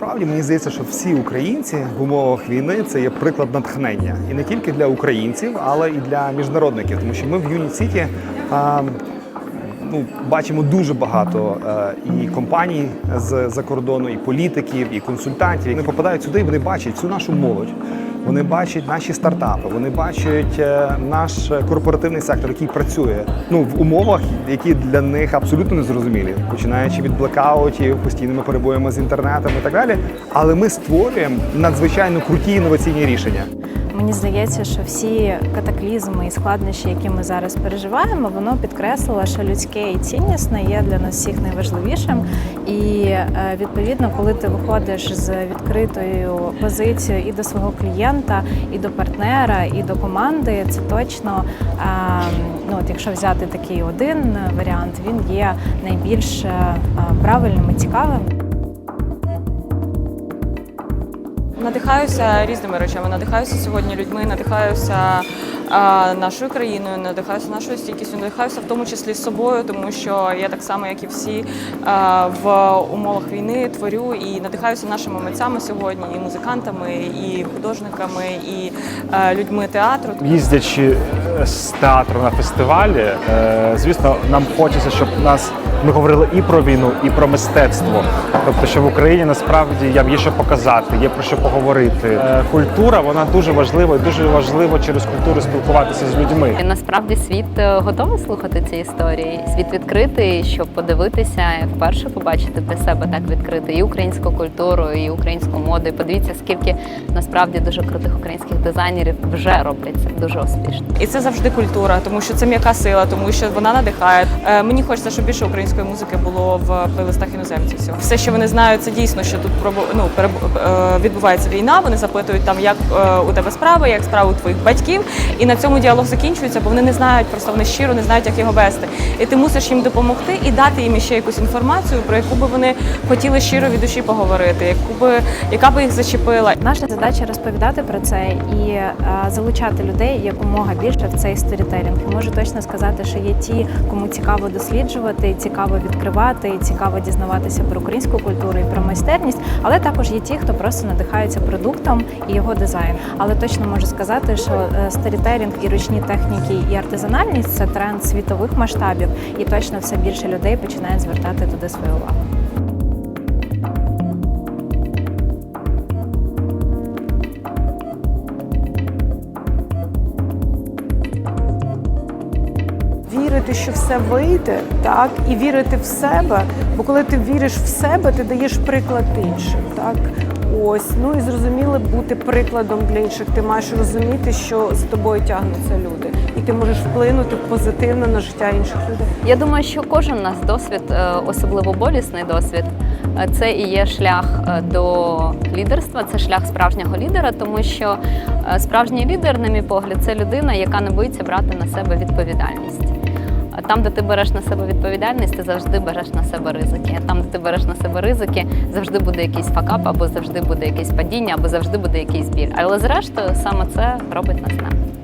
насправді мені здається, що всі українці в умовах війни це є приклад натхнення. І не тільки для українців, але і для міжнародників. Тому що ми в Юніт Сіті ну, бачимо дуже багато е, і компаній з за кордону, і політиків, і консультантів. Вони попадають сюди, і вони бачать всю нашу молодь. Вони бачать наші стартапи, вони бачать е, наш корпоративний сектор, який працює ну в умовах, які для них абсолютно незрозумілі, починаючи від блекаутів, постійними перебоями з інтернетом і так далі. Але ми створюємо надзвичайно круті інноваційні рішення. Мені здається, що всі катаклізми і складнощі, які ми зараз переживаємо, воно підкреслило, що людське і ціннісне є для нас всіх найважливішим. І е, відповідно, коли ти виходиш з відкритою позицією і до свого клієнта, і до партнера, і до команди, це точно е, ну от якщо взяти такий один варіант, він є найбільш е, правильним і цікавим. Надихаюся різними речами. Надихаюся сьогодні людьми, надихаюся а, нашою країною, надихаюся нашою стійкістю, надихаюся в тому числі собою, тому що я так само, як і всі а, в умовах війни творю і надихаюся нашими митцями сьогодні, і музикантами, і художниками, і а, людьми театру. їздячи з театру на фестивалі, е, звісно, нам хочеться, щоб нас ми говорили і про війну, і про мистецтво. Тобто, що в Україні насправді є що показати, є про що поговорити. Е, Культура вона дуже важлива і дуже важливо через культуру спілкуватися з людьми. І насправді світ е, готовий слухати ці історії. Світ відкритий, щоб подивитися вперше побачити для себе так відкрити і українську культуру, і українську моду. І подивіться, скільки насправді дуже крутих українських дизайнерів вже роблять це дуже успішно. І це завжди культура, тому що це м'яка сила, тому що вона надихає. Е, Мені хочеться, щоб більше української музики було в плейлистах іноземців. Все, що вони знають, це дійсно, що тут ну, е, відбувається війна. Вони запитують там, як е, у тебе справи, як справи у твоїх батьків. І на цьому діалог закінчується, бо вони не знають, просто вони щиро не знають, як його вести. І ти мусиш їм допомогти і дати їм ще якусь інформацію, про яку би вони хотіли щиро від душі поговорити, яку би яка би їх зачепила. Наша задача розповідати про це і залучати людей якомога більше в цей сторітелінг. Можу точно сказати, що є ті, кому цікаво досліджувати, цікаво відкривати, цікаво дізнаватися про українську культуру і про майстерність, але також є ті, хто просто надихається продуктом і його дизайн. Але точно можу сказати, що е, сторітелінг і ручні техніки і артизанальність це тренд світових масштабів, і точно все більше людей починають звертати туди свою увагу. Вірити, що все вийде, так, і вірити в себе. Бо коли ти віриш в себе, ти даєш приклад іншим. Так? Ось, ну і зрозуміло, бути прикладом для інших. Ти маєш розуміти, що за тобою тягнуться люди, і ти можеш вплинути позитивно на життя інших людей. Я думаю, що кожен нас досвід, е, особливо болісний досвід, е, це і є шлях е, до лідерства, це шлях справжнього лідера, тому що справжній лідер, на мій погляд, це людина, яка не боїться брати на себе відповідальність. Там, де ти береш на себе відповідальність, ти завжди береш на себе ризики. Там, де ти береш на себе ризики, завжди буде якийсь факап, або завжди буде якесь падіння, або завжди буде якийсь біль. Але зрештою, саме це робить нас нами.